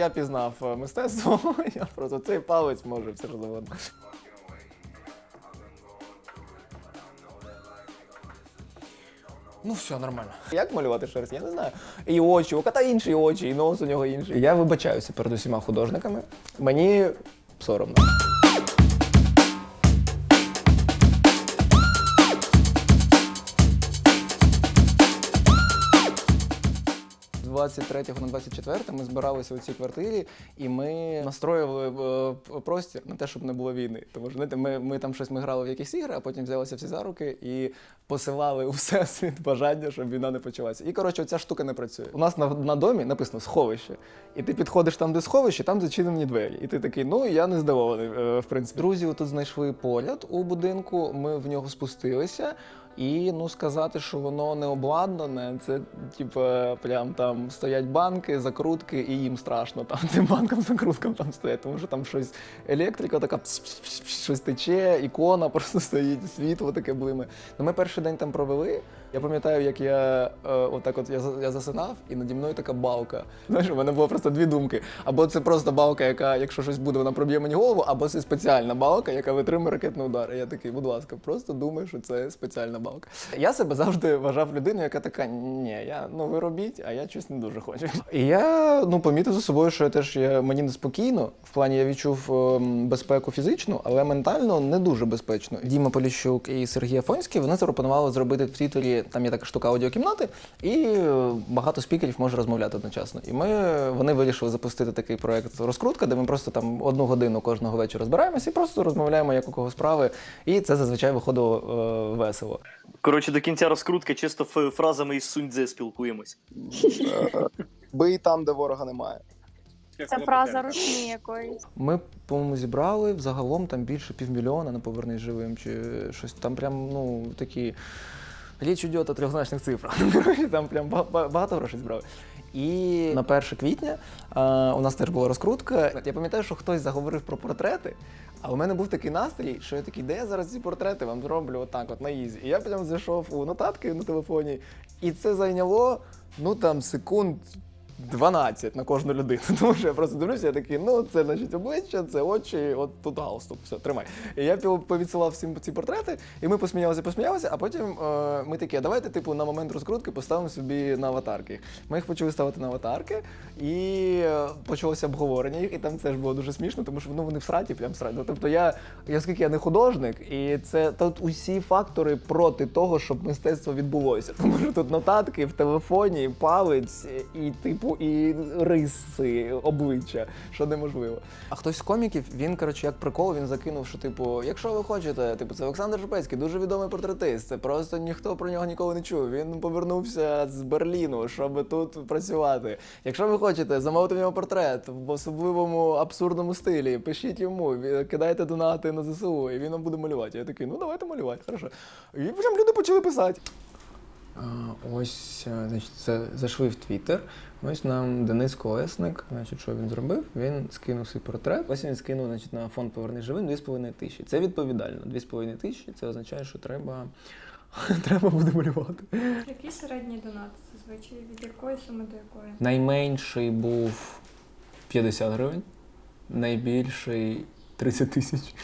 я пізнав е, мистецтво, я просто цей палець може все завгодно. Ну, все нормально. Як малювати шерсть? Я не знаю. І очі, у кота інші очі, і нос у нього інший. Я вибачаюся перед усіма художниками. Мені соромно. 23 на 24 ми збиралися у цій квартирі, і ми настроювали е, простір на те, щоб не було війни. Тому знаєте, ми, ми там щось ми грали в якісь ігри, а потім взялися всі за руки і посилали у всесвіт бажання, щоб війна не почалася. І коротше, ця штука не працює. У нас на, на домі написано сховище. І ти підходиш там, де сховище, там зачинені двері. І ти такий, ну я не здивований. е, В принципі, друзі тут знайшли погляд у будинку. Ми в нього спустилися. І ну сказати, що воно не обладнане, це типу, прям там стоять банки, закрутки, і їм страшно там цим банкам закруткам там стоять, тому що там щось електрика така пс-пс-пс, щось тече, ікона просто стоїть, світло таке блиме. Ну ми перший день там провели. Я пам'ятаю, як я е, отак от я, я засинав, і наді мною така балка. Знаєш, у мене було просто дві думки. Або це просто балка, яка, якщо щось буде, вона проб'є мені голову, або це спеціальна балка, яка витримує ракетний удар. І я такий, будь ласка, просто думай, що це спеціальна балка. Я себе завжди вважав людиною, яка така: ні, я ну ви робіть, а я щось не дуже хочу. І я ну помітив за собою, що я теж я, мені неспокійно. В плані я відчув ем, безпеку фізичну, але ментально не дуже безпечно. Діма Поліщук і Сергій Афонський вони запропонували зробити в Твіттері, там є така штука аудіокімнати, і е, багато спікерів може розмовляти одночасно. І ми вони вирішили запустити такий проект розкрутка, де ми просто там одну годину кожного вечора збираємося і просто розмовляємо, як у кого справи. І це зазвичай виходило е, весело. Коротше, до кінця розкрутки чисто фразами із Суньдзе спілкуємось. Бий там, де ворога немає. Це фраза русні якоїсь. Ми, по-моєму, зібрали взагалом там більше півмільйона на повернись живим, чи щось там прям, ну, такі. Річ йде о трьохзначних цифрах. Там прям ба- ба- багато грошей збрали. І на 1 квітня а, у нас теж була розкрутка. Я пам'ятаю, що хтось заговорив про портрети, а у мене був такий настрій, що я такий, де я зараз ці портрети вам зроблю отак, от на ізі. І я прям зайшов у нотатки на телефоні, і це зайняло ну там секунд 12 на кожну людину. Тому що я просто дивлюся, я такий, ну це значить обличчя, це очі, от тут галстук, все, тримай. І я повідсилав всім ці портрети, і ми посміялися, посміялися, а потім е, ми такі, а давайте, типу, на момент розкрутки поставимо собі на аватарки. Ми їх почали ставити на аватарки, і е, почалося обговорення їх, і там це ж було дуже смішно, тому що ну, вони в сраті, прям в сраті. Ну, тобто я, я оскільки я не художник, і це тут усі фактори проти того, щоб мистецтво відбулося. Тому що тут нотатки в телефоні, палець і типу, і риси обличчя, що неможливо. А хтось з коміків, він коротше, як прикол, він закинув, що типу, якщо ви хочете, типу, це Олександр Шепецький, дуже відомий портретист. Це просто ніхто про нього ніколи не чув. Він повернувся з Берліну, щоб тут працювати. Якщо ви хочете замовити в нього портрет в особливому абсурдному стилі, пишіть йому, кидайте донати на ЗСУ, і він вам буде малювати. Я такий, ну давайте малювати, хорошо. І потім люди почали писати. Ось, е, значить, це зайшли в Твіттер. Ось нам Денис Колесник, значить, що він зробив? Він скинув свій портрет. Ось він скинув значить, на фонд Поверни живим 2,5 тисячі. Це відповідально. 2,5 тисячі це означає, що треба, треба буде малювати. Який середній донат зазвичай від якої суми до якої? Найменший був 50 гривень, найбільший 30 тисяч.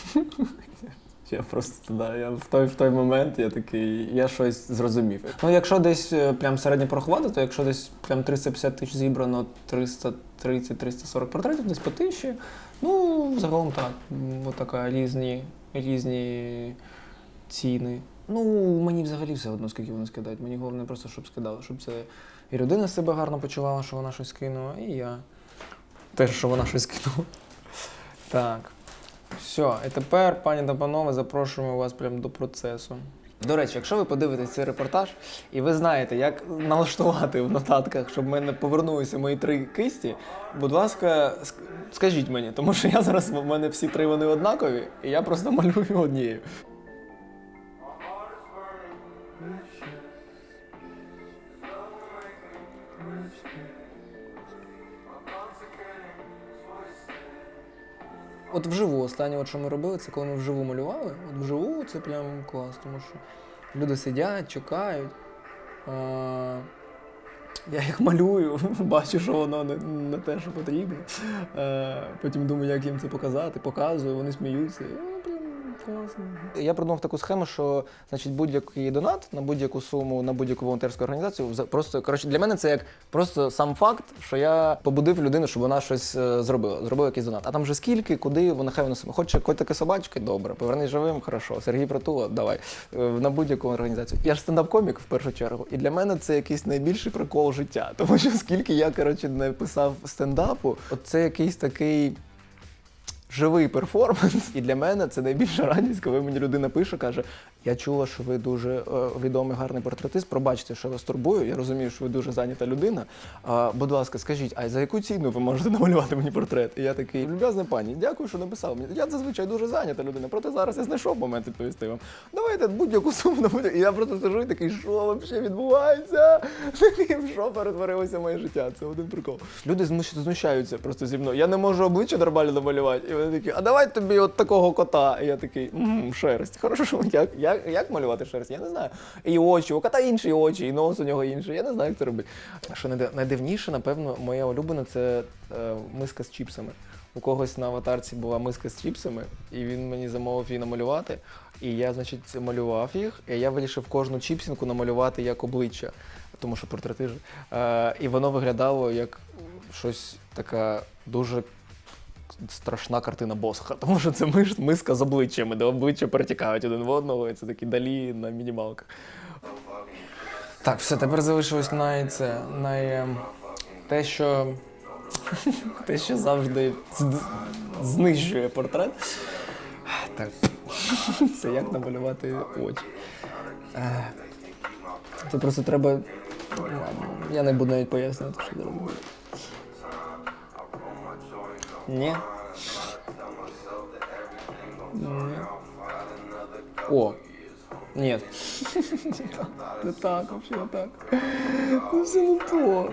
Я просто да, я в той в той момент я такий, я щось зрозумів. Ну, якщо десь е, прям середньо порахувати, то якщо десь прям 350 тисяч зібрано 330-340 портретів, десь по тисячі, ну, загалом так. Отака різні, різні ціни. Ну, мені взагалі все одно, скільки вони скидають. Мені головне просто, щоб скидали, щоб це і людина себе гарно почувала, що вона щось кинула, і я теж, що вона щось кинула. Так. Все, і тепер, пані та панове, запрошуємо вас прямо до процесу. До речі, якщо ви подивитесь цей репортаж, і ви знаєте, як налаштувати в нотатках, щоб мене повернулися мої три кисті, будь ласка, ск- скажіть мені, тому що я зараз в мене всі три вони однакові, і я просто малюю однією. От вживу, останнє, от що ми робили, це коли ми вживу малювали. От вживу це прям клас, тому що люди сидять, чекають. Я їх малюю, бачу, що воно не, не те, що потрібно. Е, потім думаю, як їм це показати, показую, вони сміються. Класно. Я придумав таку схему, що значить, будь-який донат на будь-яку суму, на будь-яку волонтерську організацію. Просто коротше, для мене це як просто сам факт, що я побудив людину, щоб вона щось е, зробила, зробила якийсь донат. А там вже скільки, куди, вона хай вона сама. Хоче котики собачки, добре, повернись живим, хорошо. Сергій Притула, давай. Е, На будь-яку організацію. Я ж стендап-комік в першу чергу. І для мене це якийсь найбільший прикол життя. Тому що скільки я коротше не писав стендапу, от це якийсь такий живий перформанс. І для мене це найбільша радість, коли мені людина пише, каже: Я чула, що ви дуже е, відомий гарний портретист. Пробачте, що вас турбую. Я розумію, що ви дуже зайнята людина. А, будь ласка, скажіть, а за яку ціну ви можете намалювати мені портрет? І я такий, люб'язна пані, дякую, що написав мені. Я зазвичай дуже зайнята людина. Проте зараз я знайшов момент відповісти вам. Давайте будь-яку суму на будь І я просто сижу і такий, що взагалі відбувається? Що перетворилося моє життя? Це один прикол. Люди знущаються просто зі мною. Я не можу обличчя нормально намалювати. І вони такі, а давай тобі от такого кота. І я такий, «М, шерсть. Хорошо, як, як, як малювати шерсть? Я не знаю. І очі, у кота інші очі, і нос у нього інший. Я не знаю, як це робити. Що найдивніше, напевно, моя улюблена це е, миска з чіпсами. У когось на аватарці була миска з чіпсами, і він мені замовив її намалювати. І я, значить, малював їх, і я вирішив кожну чіпсинку намалювати як обличчя, тому що портрети ж. Е, і воно виглядало як щось така дуже страшна картина Босха, тому що це миш, миска з обличчями, де обличчя перетікають один в одного, і це такі далі на мінімалках. Так, все, тепер залишилось най це, най, ем, те, що те, що завжди знищує портрет. Так. Це як намалювати очі. Е, Це просто треба. Я не буду навіть пояснювати, що треба робити. Ні. Ні. О. Нет. Не так, вообще так. Ну все не то.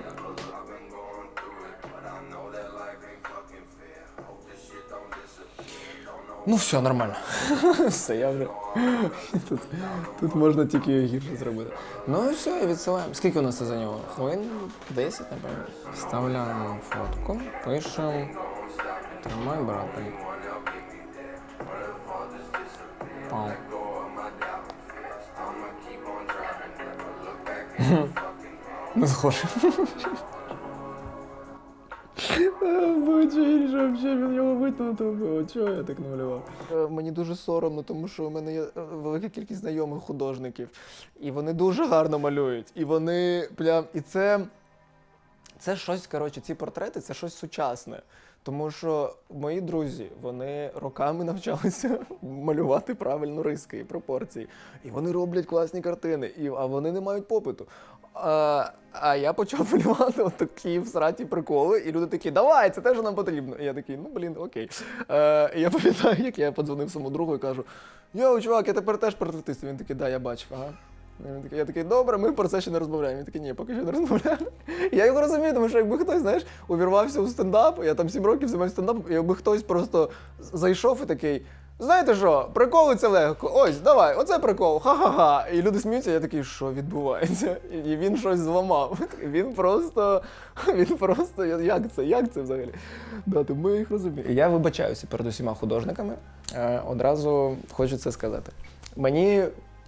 Ну все, нормально. Все, я вже. Тут, тут можна тільки гірше зробити. Ну і все, і відсилаємо. Скільки у нас це зайняло? Хвилин 10, напевно. Вставляємо фотку, пишемо. Тримай, брат. Пау. Не схоже. Взагалі він його витягнути. Чого я так намалював? Мені дуже соромно, тому що у мене є е, велика кількість знайомих художників, і вони дуже гарно малюють. І вони прям. І це. Це щось, коротше, ці портрети це щось сучасне. Тому що мої друзі вони роками навчалися малювати правильно риски і пропорції. І вони роблять класні картини, і, а вони не мають попиту. А, а я почав малювати такі всраті приколи, і люди такі, давай, це те, що нам потрібно. І я такий, ну блін, окей. Е, і я пам'ятаю, як я подзвонив своєму другу і кажу: Йоу, чувак, я тепер теж портретист. Він такий, да, я бачив, ага. Він такий, я такий, добре, ми про це ще не розмовляємо. Він такий, ні, поки що не розмовляємо. Я його розумію, тому що якби хтось, знаєш, увірвався у стендап, я там сім років займаюся стендапом, і якби хтось просто зайшов і такий. Знаєте що, приколи це легко. Ось, давай, оце прикол, ха-ха-ха. І люди сміються, я такий, що відбувається? І він щось зламав. Він просто, він просто, як це, як це взагалі? Да, тому я їх розумію. Я вибачаюся перед усіма художниками. Е, одразу хочу це сказати. Мені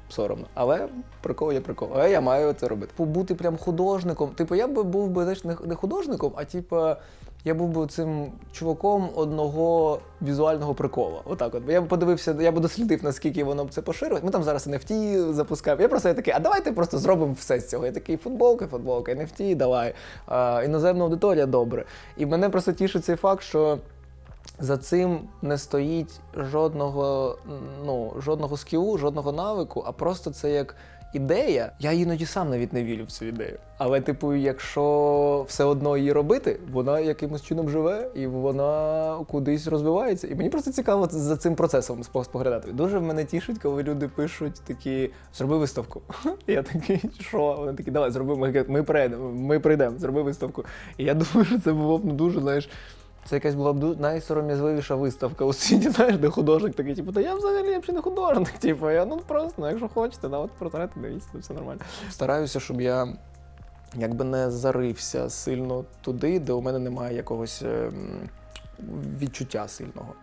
соромно, але прикол є прикол. Але я маю це робити. Побути прям художником. Типу, я би був би знаєш, не художником, а типу, я був би цим чуваком одного візуального прикола. Отак, от. Я б подивився, я б дослідив, наскільки воно б це поширює. Ми там зараз NFT запускаємо. Я просто я такий, а давайте просто зробимо все з цього. Я такий футболка, футболка, NFT, давай. А, іноземна аудиторія, добре. І мене просто тішить цей факт, що. За цим не стоїть жодного, ну, жодного скілу, жодного навику, а просто це як ідея. Я іноді сам навіть не вірю в цю ідею. Але, типу, якщо все одно її робити, вона якимось чином живе і вона кудись розвивається. І мені просто цікаво за цим процесом спо- споглядати. Дуже мене тішить, коли люди пишуть такі: зроби виставку. Я такий, що? Вони такі, давай, зроби, ми, ми прийдемо, ми прийдемо, зроби виставку. І я думаю, що це було б ну, дуже, знаєш. Це якась була б найсором'язливіша виставка у світі, знаєш, де художник такий, типу, та я взагалі взагалі не художник. Типу, я ну просто, ну, якщо хочете, да, от портрети, дивіться, все нормально. Стараюся, щоб я якби не зарився сильно туди, де у мене немає якогось ем, відчуття сильного.